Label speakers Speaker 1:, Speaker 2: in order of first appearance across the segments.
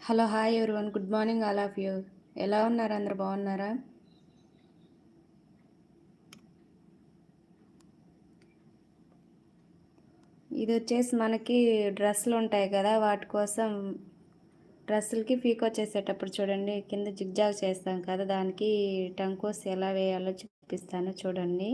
Speaker 1: Hello hi everyone. Good morning all of you. ఎలా ఉన్నారు? అందరు బాగున్నారా? ఇది వచ్చేసి మనకి డ్రెస్సులు ఉంటాయి కదా వాటి కోసం డ్రెస్సులకి పీకో చేసేటప్పుడు చూడండి కింద జిగ్జాగ్ చేస్తాం కదా దానికి టంకోస్ ఎలా వేయాలో చూపిస్తాను చూడండి.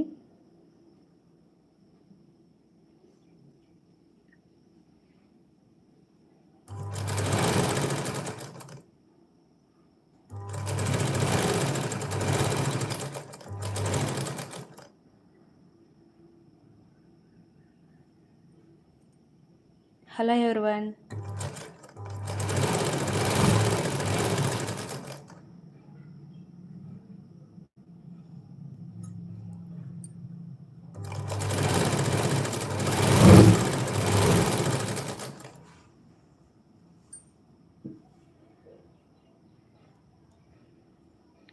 Speaker 1: Hello everyone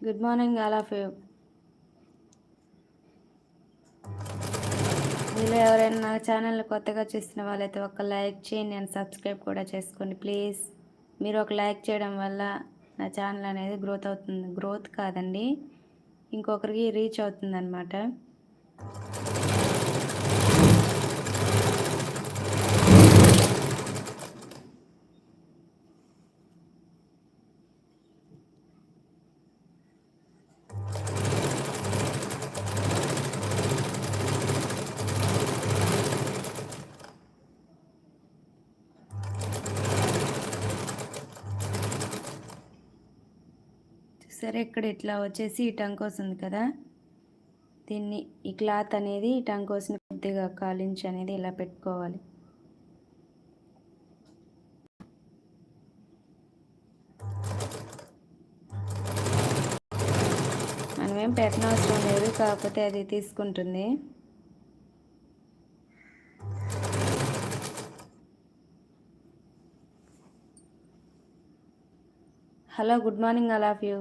Speaker 1: good morning all of you మీలో ఎవరైనా నా ఛానల్ కొత్తగా చూసిన వాళ్ళైతే ఒక లైక్ చేయండి అండ్ సబ్స్క్రైబ్ కూడా చేసుకోండి ప్లీజ్. మీరు ఒక లైక్ చేయడం వల్ల నా ఛానల్ అనేది గ్రోత్ అవుతుంది. గ్రోత్ కాదండి. ఇంకొకరికి రీచ్ అవుతుంది సరే ఇక్కడ ఇట్లా వచ్చేసి ఈ టంకోస్ ఉంది కదా. దీన్ని ఈ క్లాత్ అనేది ఈ టంకోస్ని కొద్దిగా కాలించి అనేది ఇలా పెట్టుకోవాలి. మనమేం పెట్టనవసరం లేదు కాకపోతే అది తీసుకుంటుంది. Hello good morning all of you.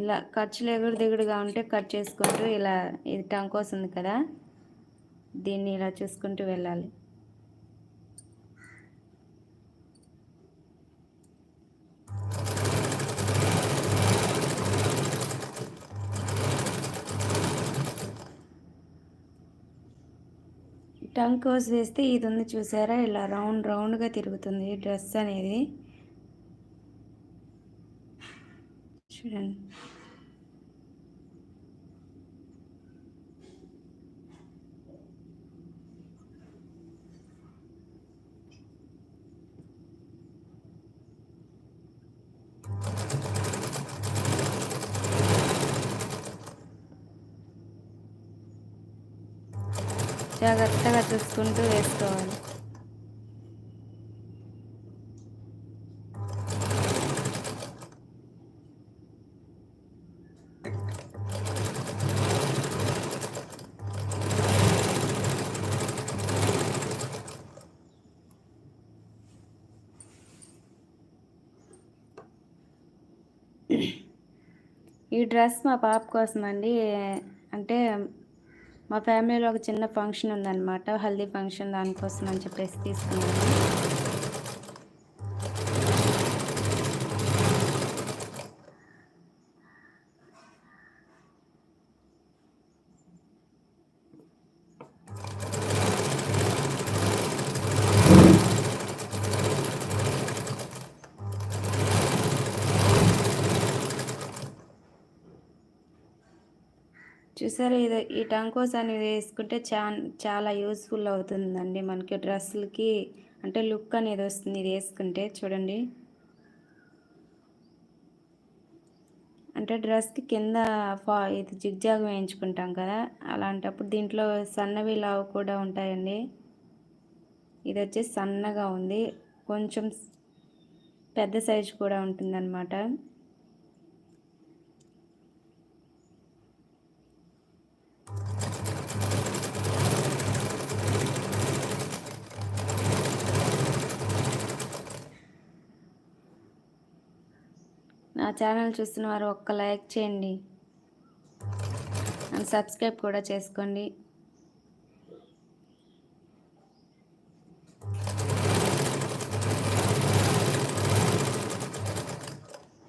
Speaker 1: ఇలా ఖర్చులు ఎగుడు దిగుడుగా ఉంటే కట్ చేసుకుంటూ ఇలా ఇది టంకోస్ ఉంది కదా దీన్ని ఇలా చూసుకుంటూ వెళ్ళాలి. టంకోస్ వేస్తే ఇది ఉంది చూసారా? ఇలా రౌండ్ రౌండ్గా తిరుగుతుంది డ్రెస్ అనేది. చూడండి జాగ్రత్తగా చూసుకుంటూ వేసుకోవాలి. ఈ డ్రెస్ మా పాప కోసం అండి అంటే మా ఫ్యామిలీలో ఒక చిన్న ఫంక్షన్ ఉందన్నమాట హల్దీ ఫంక్షన్ దానికోసం అని చెప్పేసి తీసుకున్నాను. చూసారా ఇది ఈ టంకోస్ అనేది వేసుకుంటే చా చాలా యూస్ఫుల్ అవుతుందండి మనకి డ్రెస్సులకి. అంటే లుక్ అనేది వస్తుంది ఇది వేసుకుంటే చూడండి. అంటే డ్రెస్కి కింద ఫా ఇది జిగ్జాగ్ వేయించుకుంటాం కదా అలాంటప్పుడు దీంట్లో సన్నవి లావు కూడా ఉంటాయండి. ఇది వచ్చి సన్నగా ఉంది కొంచెం పెద్ద సైజు కూడా ఉంటుందన్నమాట. నా ఛానల్ చూస్తున్న వారు ఒక్క లైక్ చేయండి. అండ్ సబ్స్క్రైబ్ కూడా చేసుకోండి.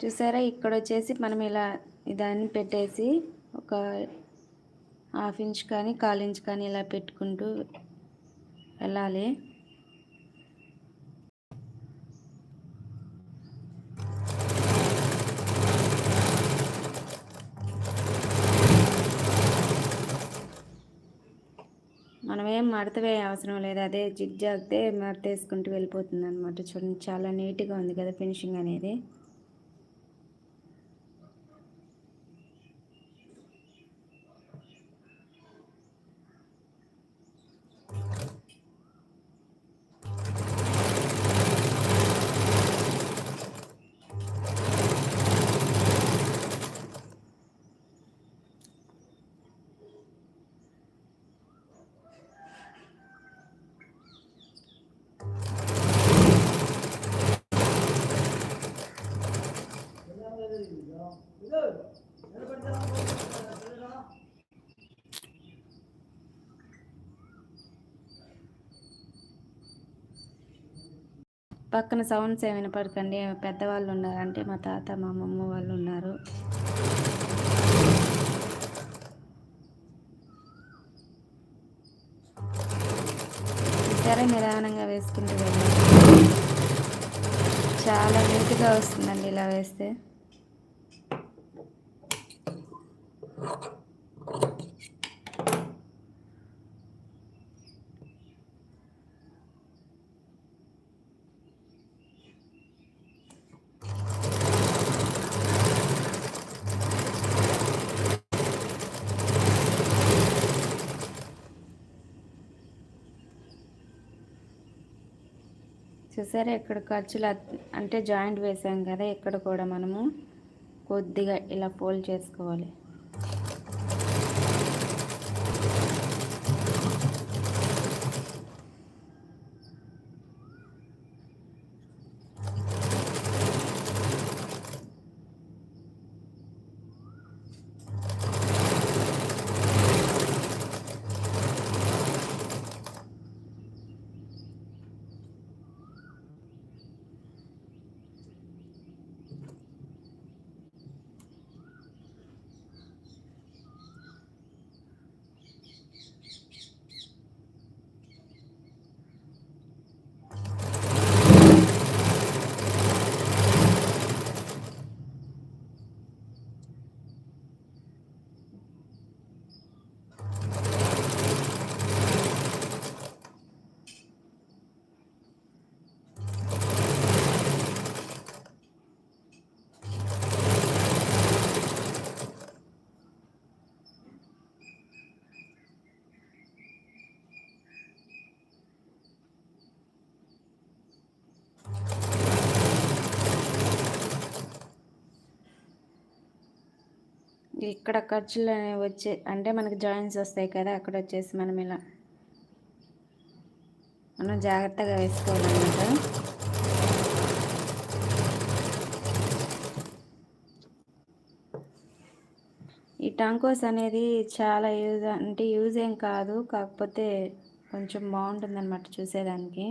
Speaker 1: చూసారా? ఇక్కడ వచ్చేసి మనం ఇలా ఇదాన్ని పెట్టేసి ఒక హాఫ్ ఇంచ్ కానీ కాల్ ఇంచ్ కానీ ఇలా పెట్టుకుంటూ వెళ్ళాలి. మనం ఏం మడతవే అవసరం లేదు. అదే జిగ్జాగ్తే మడతేసుకుంటూ వెళ్ళిపోతుంది అనమాట చూడండి చాలా నీట్గా ఉంది కదా ఫినిషింగ్ అనేది. పక్కన సౌండ్స్ ఏమైనా పడకండి. పెద్దవాళ్ళు ఉన్నారు. అంటే మా తాత మా అమ్మమ్మ వాళ్ళు ఉన్నారు. సరే నిదానంగా వేసుకుంటూ వెళ్ళండి. చాలా నీట్గా వస్తుందండి ఇలా వేస్తే. చూసారా ఇక్కడ ఖర్చులు అంటే జాయింట్ వేసాం కదా ఇక్కడ కూడా మనము కొద్దిగా ఇలా ఫోల్డ్ చేసుకోవాలి. ఇక్కడ ఖర్చులు అనేవి వచ్చే అంటే మనకి జాయింట్స్ వస్తాయి కదా అక్కడ వచ్చేసి మనం ఇలా మనం జాగ్రత్తగా వేసుకోవాలన్నమాట. ఈ టాంకోస్ అనేది చాలా యూజ్ అంటే యూజ్ ఏం కాదు కాకపోతే కొంచెం బాగుంటుందన్నమాట చూసేదానికి.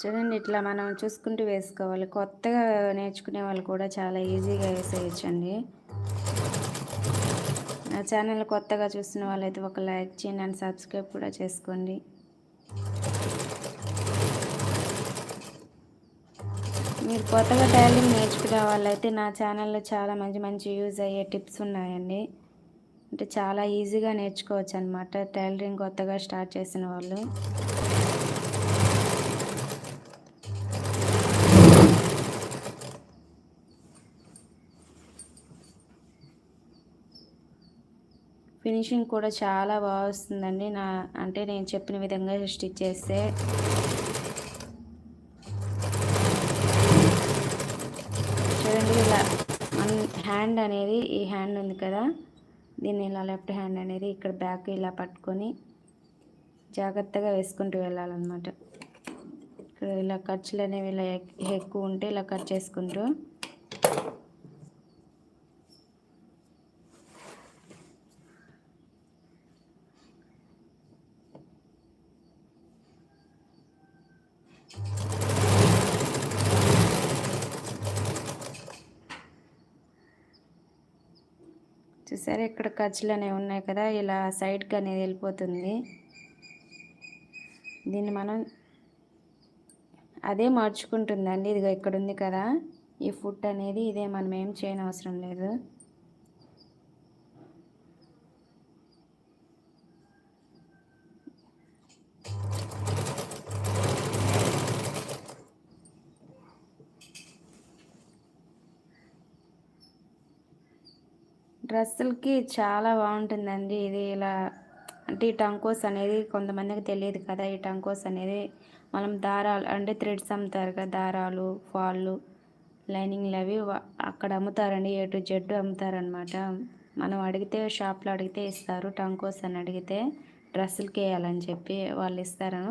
Speaker 1: చూడండి ఇట్లా మనం చూసుకుంటూ వేసుకోవాలి. కొత్తగా నేర్చుకునే వాళ్ళు కూడా చాలా ఈజీగా వేసేయచ్చండి. నా ఛానల్ కొత్తగా చూసిన వాళ్ళైతే ఒక లైక్ చేయండి అండ్ సబ్స్క్రైబ్ కూడా చేసుకోండి. మీరు కొత్తగా టైలింగ్ నేర్చుకునే వాళ్ళైతే నా ఛానల్లో చాలా మంచి మంచి యూజ్ అయ్యే టిప్స్ ఉన్నాయండి. అంటే చాలా ఈజీగా నేర్చుకోవచ్చు అనమాట టైలరింగ్ కొత్తగా స్టార్ట్ చేసిన వాళ్ళు. ఫినిషింగ్ కూడా చాలా బాగా వస్తుందండి. నా అంటే నేను చెప్పిన విధంగా స్టిచ్ చేస్తే. చూడండి ఇలా మన హ్యాండ్ అనేది ఈ హ్యాండ్ ఉంది కదా. దీన్ని ఇలా లెఫ్ట్ హ్యాండ్ అనేది ఇక్కడ బ్యాక్ ఇలా పట్టుకొని జాగ్రత్తగా వేసుకుంటూ వెళ్ళాలన్నమాట. ఇక్కడ ఇలా ఖర్చులు అనేవి ఇలా ఎక్కువ ఉంటే ఇలా కట్ చేసుకుంటూ చూసారా ఇక్కడ ఖర్చులు అనేవి ఉన్నాయి కదా ఇలా సైడ్కి అనేది వెళ్ళిపోతుంది. దీన్ని మనం అదే మార్చుకుంటుందండి. ఇదిగో ఇక్కడ ఉంది కదా ఈ ఫుడ్ అనేది ఇదే మనం ఏం చేయనవసరం లేదు. డ్రెస్సులకి చాలా బాగుంటుందండి. ఇది ఇలా అంటే ఈ టంకోస్ అనేది కొంతమందికి తెలియదు కదా. ఈ టంకోస్ అనేది మనం దారాలు అంటే థ్రెడ్స్ అమ్ముతారు కదా. దారాలు ఫాళ్ళు లైనింగ్లు అవి అక్కడ అమ్ముతారండి. ఏ టు జెడ్ అమ్ముతారనమాట మనం అడిగితే షాప్లో అడిగితే ఇస్తారు. టంకోస్ అని అడిగితే డ్రెస్సులకి వేయాలని చెప్పి వాళ్ళు ఇస్తారు.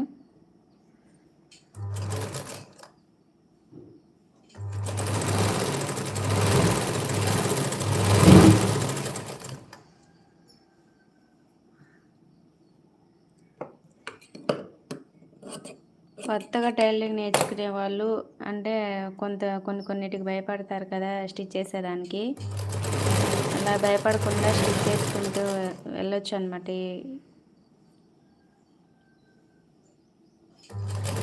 Speaker 1: కొత్తగా టైలరింగ్ నేర్చుకునే వాళ్ళు అంటే కొంత కొన్ని కొన్నిటికి భయపడతారు కదా స్టిచ్ చేసేదానికి. అలా భయపడకుండా స్టిచ్ చేసుకుంటూ వెళ్ళొచ్చు అనమాట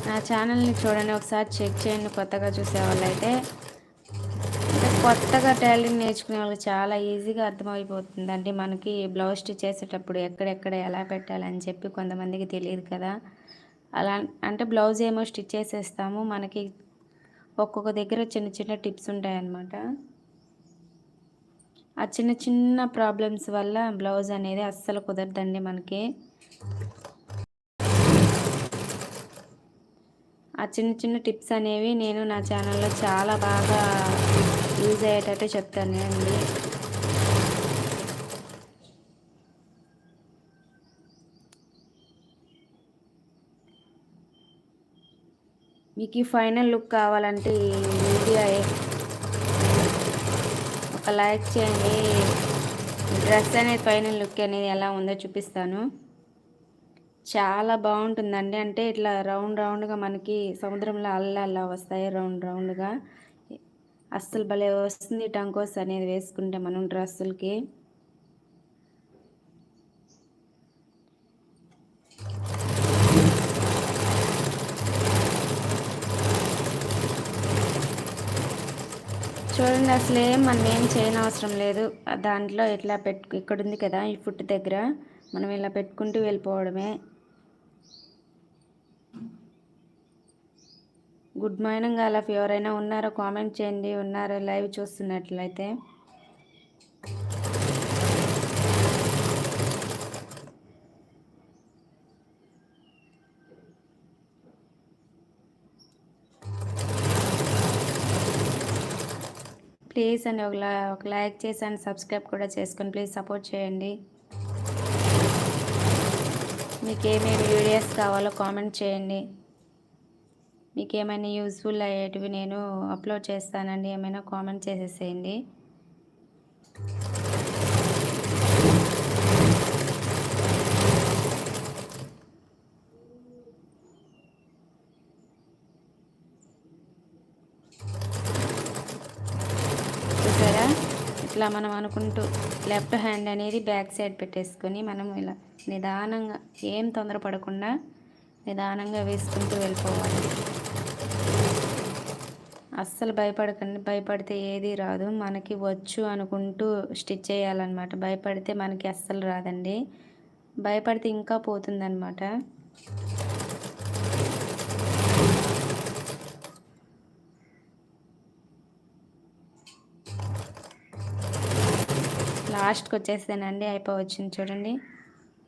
Speaker 1: నా ఛానల్ని చూడండి ఒకసారి చెక్ చేయండి కొత్తగా చూసే వాళ్ళైతే. అంటే కొత్తగా టైలరింగ్ నేర్చుకునే వాళ్ళకి చాలా ఈజీగా అర్థమైపోతుందండి మనకి బ్లౌజ్ స్టిచ్ చేసేటప్పుడు ఎక్కడెక్కడ ఎలా పెట్టాలని చెప్పి కొంతమందికి తెలియదు కదా. అలా అంటే బ్లౌజ్ ఏమో స్టిచ్ చేసేస్తాము. మనకి ఒక్కొక్క దగ్గర చిన్న చిన్న టిప్స్ ఉంటాయన్నమాట. ఆ చిన్న చిన్న ప్రాబ్లమ్స్ వల్ల బ్లౌజ్ అనేది అస్సలు కుదరదండి మనకి. ఆ చిన్న చిన్న టిప్స్ అనేవి నేను నా ఛానల్లో చాలా బాగా యూజ్ అయ్యేటట్టు చెప్తాను అండి మీకు ఈ ఫైనల్ లుక్ కావాలంటే ఈ వీడియో ఒక లైక్ చేయండి. డ్రెస్ అనేది ఫైనల్ లుక్ అనేది ఎలా ఉందో చూపిస్తాను. చాలా బాగుంటుందండి. అంటే ఇట్లా రౌండ్ రౌండ్గా మనకి సముద్రంలో అల్ల అల్లా వస్తాయి. రౌండ్ రౌండ్గా. అస్సలు భలే వస్తుంది టంకోస్ అనేది వేసుకుంటే మనం డ్రెస్సులకి. చూడండి అసలు ఏం మనం ఏం చేయని అవసరం లేదు. దాంట్లో ఇట్లా పెట్టు ఇక్కడ ఉంది కదా ఈ ఫుట్ దగ్గర. మనం ఇలా పెట్టుకుంటూ వెళ్ళిపోవడమే. గుడ్ మార్నింగ్ అలా ఎవరైనా ఉన్నారో? కామెంట్ చేయండి. ఉన్నారో? లైవ్ చూస్తున్నట్లయితే. ప్లీజ్ అండి ఒక ఒక లైక్ చేసి అండ్ సబ్స్క్రైబ్ కూడా చేసుకొని ప్లీజ్ సపోర్ట్ చేయండి. మీకు ఏమేమి వీడియోస్ కావాలో కామెంట్ చేయండి. మీకు ఏమైనా యూస్ఫుల్ అయ్యేటివి నేను అప్లోడ్ చేస్తానండి ఏమైనా కామెంట్ చేసేసేయండి. ఇలా మనం అనుకుంటూ లెఫ్ట్ హ్యాండ్ అనేది బ్యాక్ సైడ్ పెట్టేసుకొని మనం ఇలా నిదానంగా ఏం తొందరపడకుండా నిదానంగా వేసుకుంటూ వెళ్ళిపోవాలి. అస్సలు భయపడకండి. భయపడితే ఏది రాదు. మనకి వచ్చు అనుకుంటూ స్టిచ్ చేయాలన్నమాట. భయపడితే మనకి అస్సలు రాదండి. భయపడితే ఇంకా పోతుందన్నమాట. లాస్ట్కి వచ్చేసానండి అయిపోవచ్చింది చూడండి.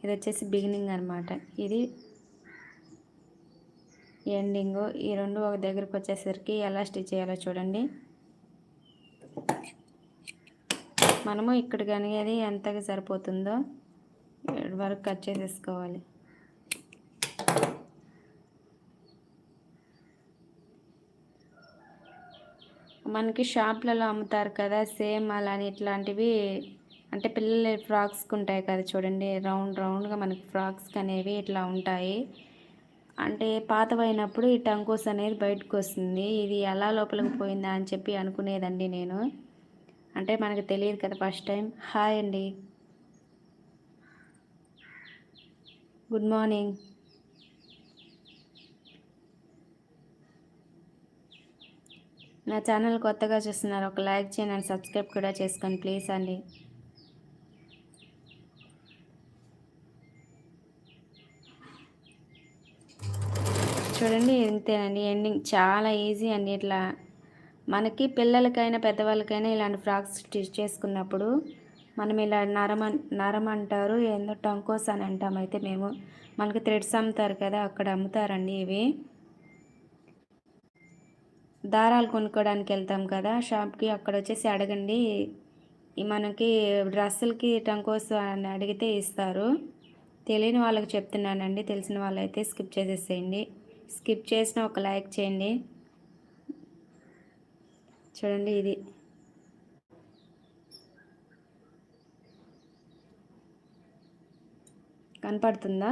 Speaker 1: ఇది వచ్చేసి బిగినింగ్ అనమాట ఇది ఎండింగ్. ఈ రెండు ఒక దగ్గరకు వచ్చేసరికి ఎలా స్టిచ్ చేయాలో చూడండి. మనము ఇక్కడ కనిగేది ఎంతగా సరిపోతుందో వరకు కట్ చేసేసుకోవాలి. మనకి షాప్లలో అమ్ముతారు కదా సేమ్ అలాని ఇట్లాంటివి అంటే పిల్లల ఫ్రాక్స్కి ఉంటాయి కదా చూడండి రౌండ్ రౌండ్గా మనకి ఫ్రాక్స్కి అనేవి ఇట్లా ఉంటాయి. అంటే పాతవైనప్పుడు ఈ టంకోస్ అనేది బయటకు వస్తుంది. ఇది ఎలా లోపలికి పోయిందా అని చెప్పి అనుకునేదండి నేను. అంటే మనకు తెలియదు కదా ఫస్ట్ టైం. హాయ్ అండి. Good morning. నా ఛానల్ కొత్తగా చూస్తున్నారు ఒక లైక్ చేయండి సబ్స్క్రైబ్ కూడా చేసుకోండి ప్లీజ్ అండి. చూడండి ఇంతేనండి ఎండింగ్. చాలా ఈజీ అండి ఇట్లా. మనకి పిల్లలకైనా పెద్దవాళ్ళకైనా ఇలాంటి ఫ్రాక్స్ స్టిచ్ చేసుకున్నప్పుడు మనం ఇలా నరం నరం అంటారు ఏందో టంకోస్ అని అంటాం అయితే మేము. మనకి థ్రెడ్స్ అమ్ముతారు కదా అక్కడ అమ్ముతారండి ఇవి. దారాలు కొనుక్కోవడానికి వెళ్తాం కదా షాప్కి అక్కడ వచ్చేసి అడగండి. మనకి డ్రెస్సులకి టంకోస్ అని అడిగితే ఇస్తారు. తెలియని వాళ్ళకి చెప్తున్నానండి తెలిసిన వాళ్ళైతే స్కిప్ చేసేసేయండి. స్కిప్ చేసిన ఒక లైక్ చేయండి. చూడండి ఇది. కనపడుతుందా?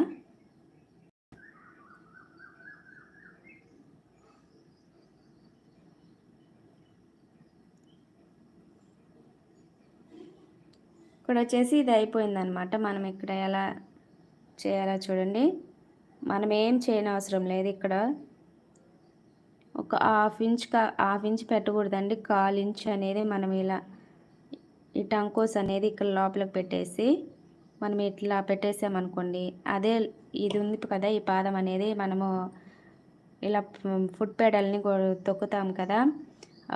Speaker 1: ఇక్కడ వచ్చేసి ఇది అయిపోయిందనమాట మనం ఇక్కడ ఎలా చేయాలో చూడండి. మనం ఏం చేయనవసరం లేదు ఇక్కడ. ఒక హాఫ్ ఇంచ్ హాఫ్ ఇంచ్ పెట్టకూడదండి. కాల్ ఇంచ్ అనేది మనం ఇలా ఈ టంకోస్ అనేది ఇక్కడ లోపలికి పెట్టేసి మనం ఇట్లా పెట్టేసామనుకోండి అదే ఇది ఉంది కదా ఈ పాదం అనేది మనము ఇలా ఫుడ్ పెడల్ని తొక్కుతాం కదా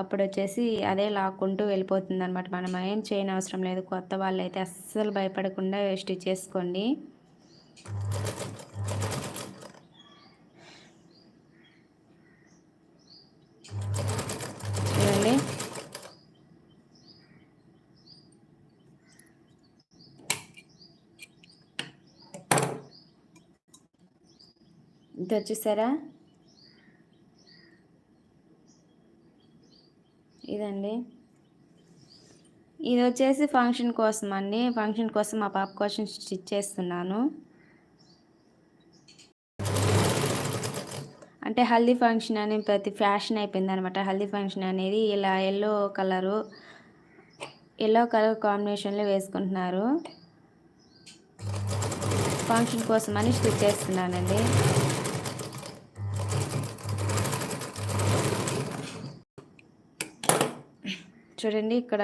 Speaker 1: అప్పుడు వచ్చేసి అదే లాక్కుంటూ వెళ్ళిపోతుంది అనమాట మనం ఏం చేయనవసరం లేదు. కొత్త వాళ్ళు అయితే అస్సలు భయపడకుండా స్టిచ్ చేసుకోండి చూడండి ఇది వచ్చేసారా ఇదండి ఇది వచ్చేసి ఫంక్షన్ కోసం అండి. ఫంక్షన్ కోసం మా పాప కోసం స్టిచ్ చేస్తున్నాను. అంటే హల్దీ ఫంక్షన్ అని ప్రతి ఫ్యాషన్ అయిపోయింది అనమాట హల్దీ ఫంక్షన్ అనేది ఇలా ఎల్లో కలరు ఎల్లో కలర్ కాంబినేషన్లో వేసుకుంటున్నారు. ఫంక్షన్ కోసం అని స్టిచ్ చేస్తున్నానండి. చూడండి ఇక్కడ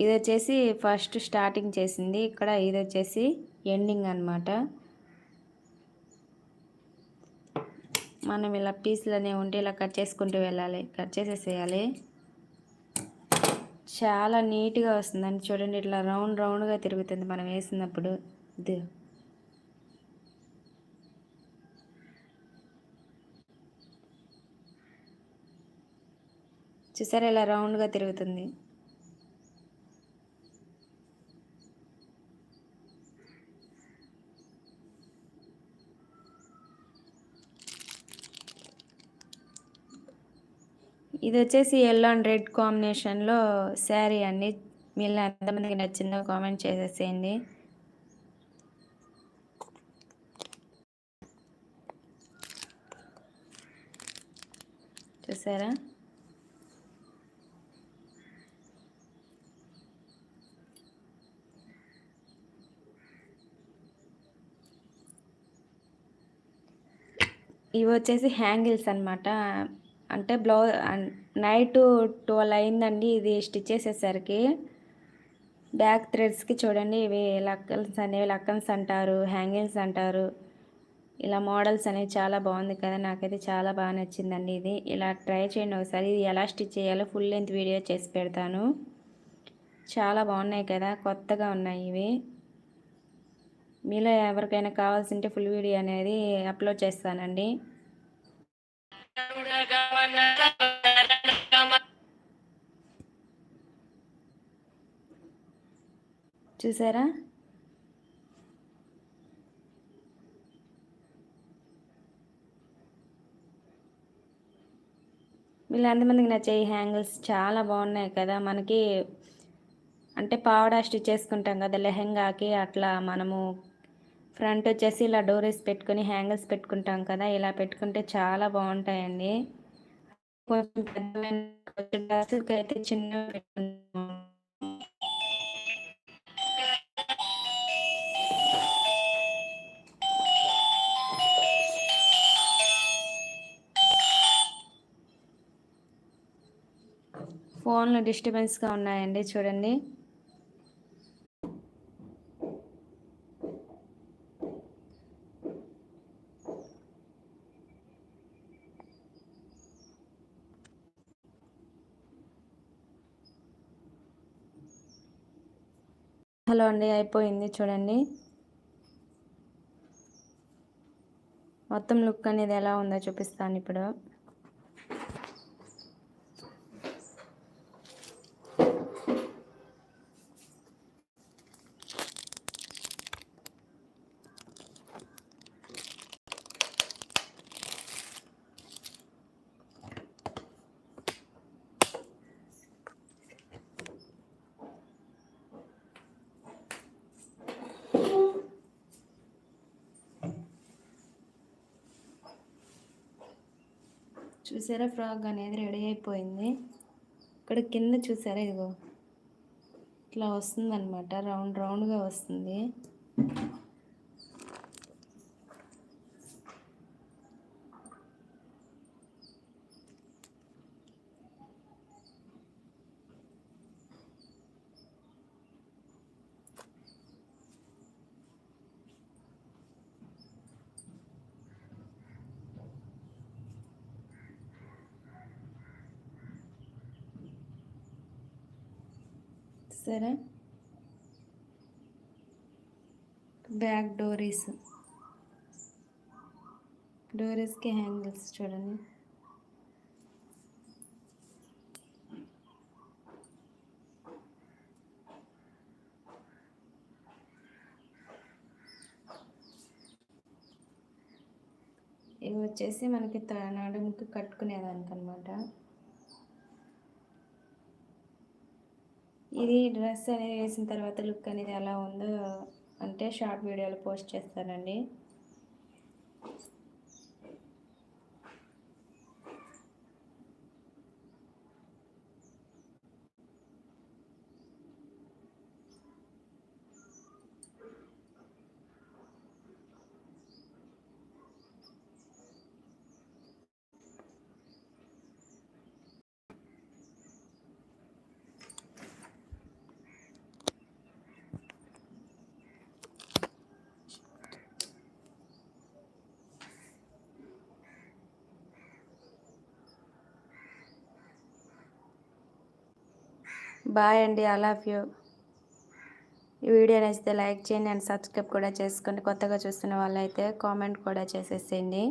Speaker 1: ఇది వచ్చేసి ఫస్ట్ స్టార్టింగ్ చేసింది. ఇక్కడ ఇది వచ్చేసి ఎండింగ్ అనమాట మనం ఇలా పీసులనే అనేవి ఉంటే ఇలా కట్ చేసుకుంటూ వెళ్ళాలి. కట్ చేసేసేయాలి. చాలా నీట్గా వస్తుందండి. చూడండి ఇట్లా రౌండ్ రౌండ్గా తిరుగుతుంది మనం వేసినప్పుడు. ఇది చూసారా ఇలా రౌండ్గా తిరుగుతుంది. ఇది వచ్చేసి ఎల్లో అండ్ రెడ్ కాంబినేషన్లో శారీ అండి. మీరు ఎంతమందికి నచ్చిందో కామెంట్ చేసేసేయండి. చూసారా? ఇవి వచ్చేసి హ్యాంగిల్స్ అనమాట అంటే బ్లౌజ్ నైట్ ట్వెల్వ్ అయిందండి ఇది స్టిచ్ చేసేసరికి బ్యాక్ థ్రెడ్స్కి చూడండి ఇవి లక్కన్స్ అనేవి లక్కన్స్ అంటారు హ్యాంగిల్స్ అంటారు. ఇలా మోడల్స్ అనేవి చాలా బాగుంది కదా నాకైతే చాలా బాగా నచ్చిందండి ఇది. ఇలా ట్రై చేయండి ఒకసారి ఇది ఎలా స్టిచ్ చేయాలో ఫుల్ లెంత్ వీడియో చేసి పెడతాను. చాలా బాగున్నాయి కదా కొత్తగా ఉన్నాయి ఇవి. మీలో ఎవరికైనా కావాల్సింటే ఫుల్ వీడియో అనేది అప్లోడ్ చేస్తానండి. చూసారా? వీళ్ళంతమందికి నచ్చే హ్యాంగిల్స్ చాలా బాగున్నాయి కదా. మనకి అంటే పావడా స్టిచ్ చేసుకుంటాం కదా లెహెంగాకి అట్లా మనము ఫ్రంట్ వచ్చేసి ఇలా డోరేస్ పెట్టుకుని హ్యాంగిల్స్ పెట్టుకుంటాం కదా ఇలా పెట్టుకుంటే చాలా బాగుంటాయండి. అయితే చిన్న ఫోన్లో డిస్టర్బెన్స్గా ఉన్నాయండి చూడండి. హలో అండి అయిపోయింది చూడండి. మొత్తం లుక్ అనేది ఎలా ఉందో చూపిస్తాను ఇప్పుడు. చూసారా? ఫ్రాక్ అనేది రెడీ అయిపోయింది. ఇక్కడ కింద చూసారా? ఇదిగో. ఇట్లా వస్తుందన్నమాట. రౌండ్ రౌండ్గా వస్తుంది. సరే. బ్యాక్ డోరీస్. డోరీస్కి హ్యాంగిల్స్ చూడండి. ఇవి వచ్చేసి మనకి త- నడుముకి కట్టుకునేదానికి అనమాట ఇది డ్రెస్ అనేది వేసిన తర్వాత లుక్ అనేది ఎలా ఉందో అంటే షార్ట్ వీడియోలో పోస్ట్ చేస్తానండి. బాయ్ అండి ఐ లవ్ యూ ఈ వీడియో నచ్చితే లైక్ చేయండి అండ్ సబ్స్క్రైబ్ కూడా చేసుకోండి. కొత్తగా చూస్తున్న వాళ్ళైతే కామెంట్ కూడా చేసేసేయండి.